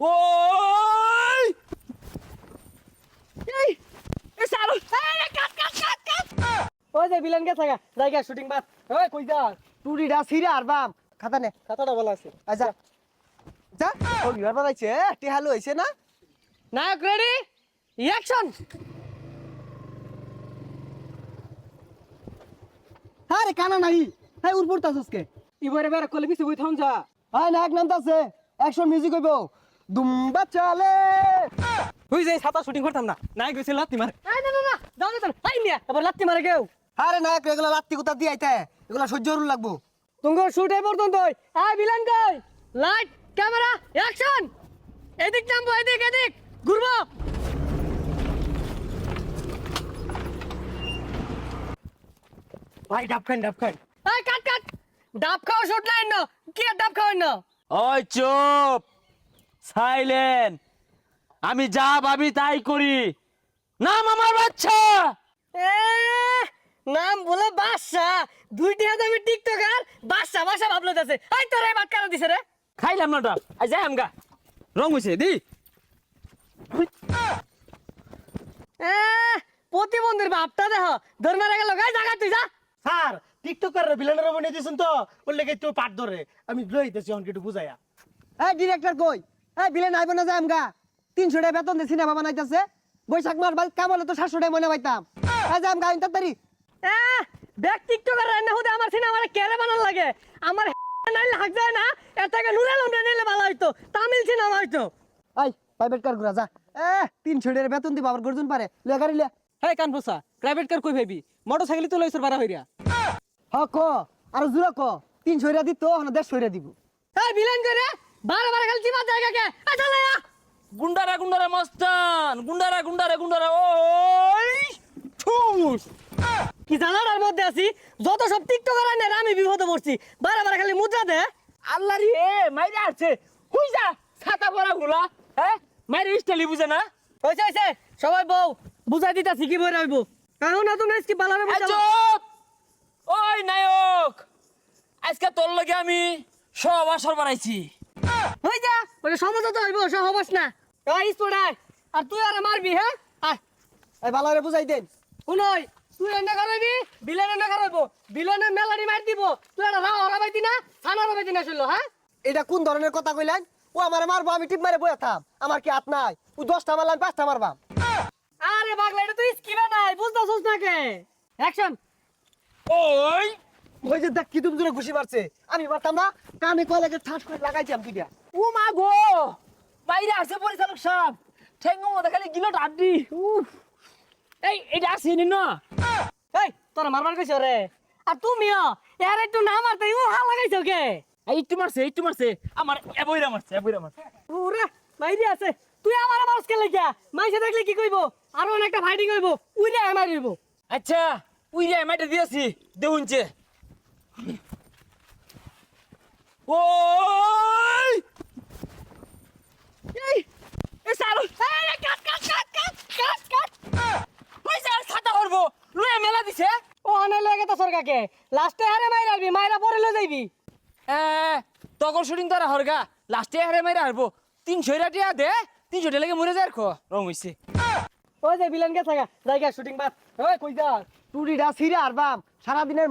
ওই এই এই সারো। এই কাট কাট কাট কাট। ওই যে বিলেন গেছে গা জায়গা শুটিং বাস ওই কই যা? টুরিটা সিরে আর বাম। খাতা নে। খাতাটা বলা আছে। আচ্ছা যা। ও বিবার বাজাইছে টিহালু হইছে না? নায়ক রেডি অ্যাকশন আরে কানা নাই হ্যাঁ উর পড়তাছস কে ইবারে বেরে কলে বিসি বই থাম যা। হ্যাঁ নায়ক নামতাছে। অ্যাকশন মিউজিক হইব। দুম্বা চালে তুই যে ছাতা শুটিং করতাম না নাই গেছে লাত্তি মারে। এই না না না যাও আই আবার লাত্তি মারে কেউ? আরে নায়ক এগুলা লাত্তি কুতা দিয়ে আইতে এগুলা সহ্য করুন লাগবো। তুমি শুট এই পর্যন্ত আই ভিলেন কই? লাইট ক্যামেরা অ্যাকশন এদিক নামবো এদিক এদিক ঘুরবো। ভাই ডাব খান ডাব খান। এই কাট কাট। ডাব খাওয়া শুট লাইন না। কি আর ডাব খাওয়াই না? ওই চুপ। সাইলেন্ট। আমি যা ভাবি তাই করি। নাম আমার বাচ্চা। এ নাম বলে বাদশা দুইটি হাতে আমি টিকটকার বাদশা বাদশা ভাবলো যাচ্ছে। এই তোরে বাদ কারা দিছে রে। খাইলাম না ডাব আই যাই আমগা রং হইছে দি। এ প্রতিবন্ধীর বাপটা দেহ ধর মারা গেল গাই জায়গা তুই যা। স্যার টিকটকার ভিলেনের বনে দিয়েছেন তো। বললে কি একটু পাট ধরে। আমি লইতেছি অনেক একটু বুঝাইয়া। এই ডিরেক্টর কই? এই বিলেন আইব না যায় আমগা তিনশো টাকা বেতন দিয়ে সিনেমা বানাইতেছে। বৈশাখ মাস বাল কামলে তো সাতশো টাকা মনে পাইতাম। এই যে আমগা ইন্টার তারি দেখ টিকটকার রান্না হতে আমার সিনেমা কেড়ে বানান লাগে। আমার নাইলে হাক যায় না এটাকে নুরে লুমরে নিলে ভালো হইতো তামিল সিনেমা হইতো। এই প্রাইভেট কার ঘুরা যা। এ তিনশো টাকা বেতন দিব আবার গর্জন পারে। লে গাড়ি লে। হ্যাঁ কানফোসা প্রাইভেট কার কই ভাবি মোটর সাইকেল তো লইছর বারা হইরা। হ ক। আর জুরা ক। তিন সইরা দিত হন দেড় সইরা দিব। এই বিলেন করে বারে বারে খালি চিমা জায়গা কে চলে গুন্ডারা গুন্ডারা মস্তান। গুন্ডারা গুন্ডারা গুন্ডারা। ওই ঠুস কি জানার মধ্যে আছি? যত সব টিকটকার আনে আমি বিপদে পড়ছি। বারে বারে খালি মুদ্রা দে। আল্লাহ রে মাইরে আছে। হুই যা ছাতা পরা গুলা। হ্যাঁ মাইরে স্টাইলি বুঝে না। হইছে হইছে। সবাই বউ বুঝাই দিতাছি কি বই রাখব এখন না তুমি কি বালারে চুপ। ওই নায়ক। আজকে তোর লগে আমি সব আসর বানাইছি। ওটা সমাজ তো হইব সহবাস না। আর তুই আর মারবি হ্যাঁ? আয় এই বালারে বুঝাই দেন। শুনই তুই এনে করাবি বিলেন এনে করাবো বিলেনের মেলারি মার দিব। তুই একটা রাও দিনা থানা দিনা শুনলো হ্যাঁ? এটা কোন ধরনের কথা কইলেন? ও আমারে মারবো আমি টিপ মারে বইয়া থাম। আমার কি হাত নাই? ও দশটা মারলাম পাঁচটা মারবাম। আরে পাগলা এটা তুই স্কিমে নাই বুঝতাছিস না কে? অ্যাকশন ওই ওই যে দেখ কি তুমি ঘুষি মারছে। আমি মারতাম না কানে কলেজে ঠাস করে লাগাইছিলাম দুইটা। ও মা গো বাইরে আছে পরিচালক সাহেব। ঠেঙ্গো মধ্যে খালি গিলো উফ! এই এটা আছে নি না? এই তোরা মারবার কইছ রে? আর তুমিও এর একটু না মারতে ও হা লাগাইছো কে? এই একটু মারছে একটু মারছে। আমার এবইরা মারছে এবইরা মারছে। ওরে মাইরি আছে। তুই আমার মারস কে লাগিয়া? মাইসে দেখলে কি কইবো? আরও অনেকটা ফাইটিং হইব। উইলে মারিব আচ্ছা উই রে মাইটা দিয়েছি। দেউনছে। ওই এই এ সারো এই কাট কাট কাট কাট কাট কাট ওই স্যার ছাতা করব লুয়ে মেলা দিছে ও অনে লাগে তো সরকাকে লাস্টে হারে মাইরাবি মাইরা পরে লই যাইবি। এ শুটিং তারা হরগা লাস্টে হারে মাইরা হারবো। তিনশো টিয়া দে তিনশো টিয়া লেগে মরে যায় খো রং হইছে। ওই যে বিলেন গে। থাকা জায়গা শুটিং বাস ওই কই যা? টুরিটা সিরা আর বাম সারা দিনের